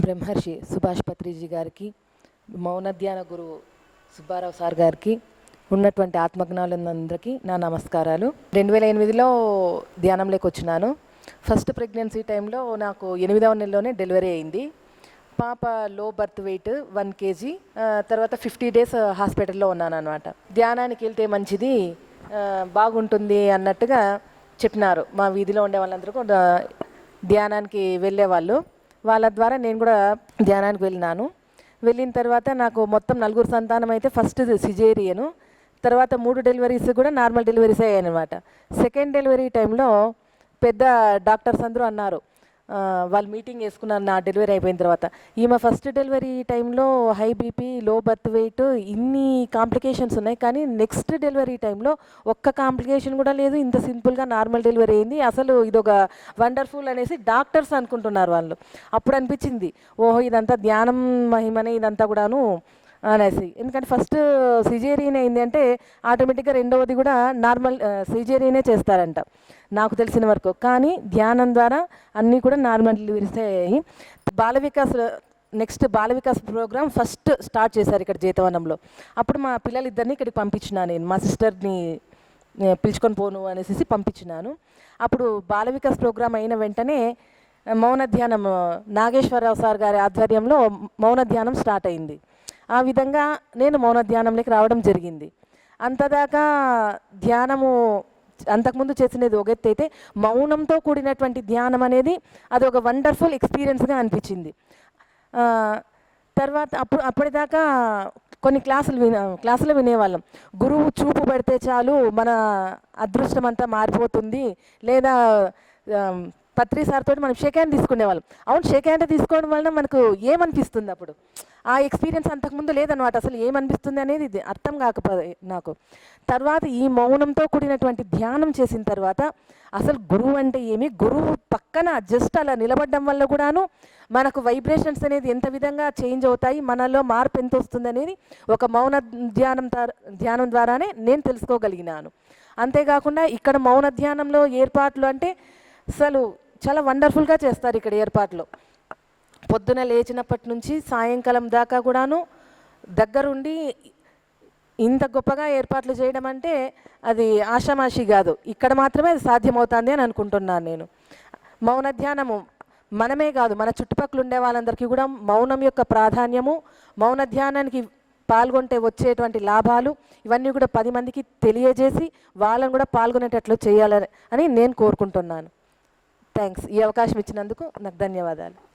బ్రహ్మర్షి సుభాష్ పత్రిజీ గారికి మౌనధ్యాన గురువు సుబ్బారావు సార్ గారికి ఉన్నటువంటి ఆత్మజ్ఞానులందరికీ నా నమస్కారాలు. రెండు వేల ఎనిమిదిలో ధ్యానంలోకి వచ్చినాను. ఫస్ట్ ప్రెగ్నెన్సీ టైంలో నాకు ఎనిమిదవ నెలలోనే డెలివరీ అయింది. పాప low birth weight one KG తర్వాత ఫిఫ్టీ డేస్ హాస్పిటల్లో ఉన్నాను అనమాట ధ్యానానికి వెళ్తే మంచిది బాగుంటుంది అన్నట్టుగా చెప్పినారు. మా వీధిలో ఉండే వాళ్ళందరూ కూడా ధ్యానానికి వెళ్ళేవాళ్ళు. వాళ్ళ ద్వారా నేను కూడా ధ్యానానికి వెళ్ళినాను. వెళ్ళిన తర్వాత నాకు మొత్తం నలుగురు సంతానం అయితే ఫస్ట్ సిజేరియను తర్వాత మూడు డెలివరీస్ కూడా నార్మల్ డెలివరీస్ అయ్యాయి అనమాట సెకండ్ డెలివరీ టైంలో పెద్ద డాక్టర్స్ అందరూ అన్నారు వాళ్ళు మీటింగ్ వేసుకున్నారు నా డెలివరీ అయిపోయిన తర్వాత. ఈమె ఫస్ట్ డెలివరీ టైంలో high BP low birth weight ఇన్ని కాంప్లికేషన్స్ ఉన్నాయి. కానీ నెక్స్ట్ డెలివరీ టైంలో ఒక్క కాంప్లికేషన్ కూడా లేదు. ఇంత సింపుల్గా నార్మల్ డెలివరీ అయింది. అసలు ఇదొక వండర్ఫుల్ అనేసి డాక్టర్స్ అనుకుంటున్నారు వాళ్ళు. అప్పుడు అనిపించింది ఓహో ఇదంతా ధ్యానం మహిమనే ఇదంతా కూడాను Ah, అనేసి ఎందుకంటే ఫస్ట్ సిజేరియన్ uh, అయింది అంటే ఆటోమేటిక్గా రెండవది కూడా నార్మల్ సిజేరియనే uh, చేస్తారంట. నాకు తెలిసిన వరకు. కానీ ధ్యానం ద్వారా అన్నీ కూడా నార్మల్ డెలివరీస్ అయ్యాయి. Bala Vikas next Bala Vikas program first start చేశారు ఇక్కడ జీతవనంలో. అప్పుడు మా పిల్లలిద్దరిని ఇక్కడికి పంపించిన నేను. మా సిస్టర్ని పిలుచుకొని పోను అనేసి పంపించినాను. అప్పుడు బాల వికాస్ ప్రోగ్రామ్ అయిన వెంటనే మౌన ధ్యానం నాగేశ్వరరావు సార్ గారి ఆధ్వర్యంలో మౌన ధ్యానం స్టార్ట్ అయింది. ఆ విధంగా నేను మౌన ధ్యానంలోకి రావడం జరిగింది. అంతదాకా ధ్యానము అంతకుముందు చేసినది ఒక ఎత్తు అయితే మౌనంతో కూడినటువంటి ధ్యానం అనేది అది ఒక వండర్ఫుల్ ఎక్స్పీరియన్స్గా అనిపించింది. తర్వాత అప్పుడు అప్పటిదాకా కొన్ని క్లాసులు విన క్లాసులు వినేవాళ్ళం. గురువు చూపు పడితే చాలు మన అదృష్టం అంతా మారిపోతుంది లేదా పత్రి సార్తో మనం షేక్ హ్యాండ్ తీసుకునేవాళ్ళం. అవును షేక్ హ్యాండ్ తీసుకోవడం వలన మనకు ఏమనిపిస్తుంది అప్పుడు? ఆ ఎక్స్పీరియన్స్ అంతకుముందు లేదనమాట అసలు ఏమనిపిస్తుంది అనేది ఇది అర్థం కాకపోతే నాకు. తర్వాత ఈ మౌనంతో కూడినటువంటి ధ్యానం చేసిన తర్వాత అసలు గురువు అంటే ఏమి? గురువు పక్కన జస్ట్ అలా నిలబడడం వల్ల కూడాను మనకు వైబ్రేషన్స్ అనేది ఎంత విధంగా చేంజ్ అవుతాయి? మనలో మార్పు ఎంత వస్తుంది అనేది ఒక మౌన ధ్యానం ద్వారా ధ్యానం ద్వారానే నేను తెలుసుకోగలిగినాను. అంతేకాకుండా ఇక్కడ మౌన ధ్యానంలో ఏర్పాట్లు అంటే అసలు చాలా వండర్ఫుల్గా చేస్తారు ఇక్కడ ఏర్పాట్లు. పొద్దున లేచినప్పటి నుంచి సాయంకాలం దాకా కూడాను దగ్గరుండి ఇంత గొప్పగా ఏర్పాట్లు చేయడం అంటే అది ఆషామాషి కాదు. ఇక్కడ మాత్రమే అది సాధ్యమవుతుంది అని అనుకుంటున్నాను నేను. మౌన ధ్యానము మనమే కాదు మన చుట్టుపక్కల ఉండే వాళ్ళందరికీ కూడా మౌనం యొక్క ప్రాధాన్యము మౌన ధ్యానానికి పాల్గొంటే వచ్చేటువంటి లాభాలు ఇవన్నీ కూడా పది మందికి తెలియజేసి వాళ్ళని కూడా పాల్గొనేటట్లు చేయాలని అని నేను కోరుకుంటున్నాను. థ్యాంక్స్ ఈ అవకాశం ఇచ్చినందుకు నాకు ధన్యవాదాలు.